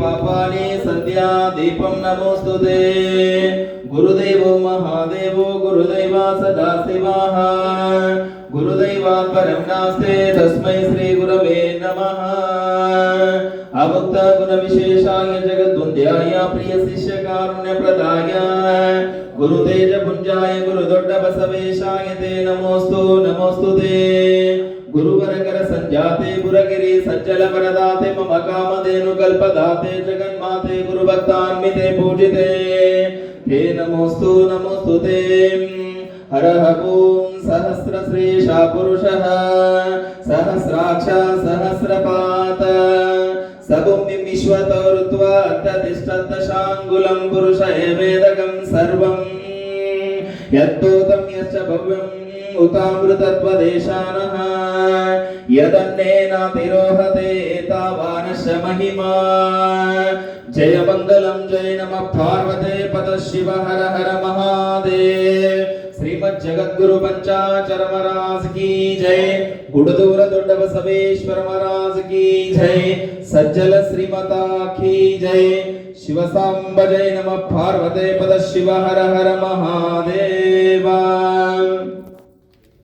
పాపాని సంధ్యా దీపం నమోస్తుతే. గురుదేవో మహాదేవో గురుదైవా సదా శివాః గురుదైవాత్ పరం నాస్తే తస్మై శ్రీ గురవే నమ. అముక్త గుణ విశేషాయ జగద్వంద్యాయ ప్రియ శిష్య కారుణ్య ప్రదాయ. గురుతేజ పుంజాయ గురుదొడ్డ బసవేశాయ తే నమోస్తు నమోస్తుతే. గురువరకర సంజాతే పురగిరి సజ్జల వరదాతే మమ కామధేను కల్పదాతే జగన్మాతే గురు భక్తాన్వితే పూజితే హే నమోస్తు నమోస్తు తే హరః ఓం సహస్ర శ్రీషా పురుషః సహస్రాక్ష సహస్రపాత సభూమి విశ్వతో రుత్వా అర్థతిష్టదశాంగులం పురుష ఏవేదకం సర్వం యద్దూతం యశ్చ భవ్యం ఉతామృతత్వదేశానః యదన్నేనాతిరోహతే తావానశ మహిమా. జయ మంగళం జయ నమ పార్వతే పద శివ హర హర మహాదేవ్. శ్రీమద్ జగద్గురు పంచాచర మహారాజ్ కీ జయ గుడదూర దొడ్డ బసవేశ్వర మహారాజ్ కీ జయ సజ్జల శ్రీమతా కీ జయ శివ సాంబ జయ నమ పార్వతే పద శివ హర హర మహాదేవా.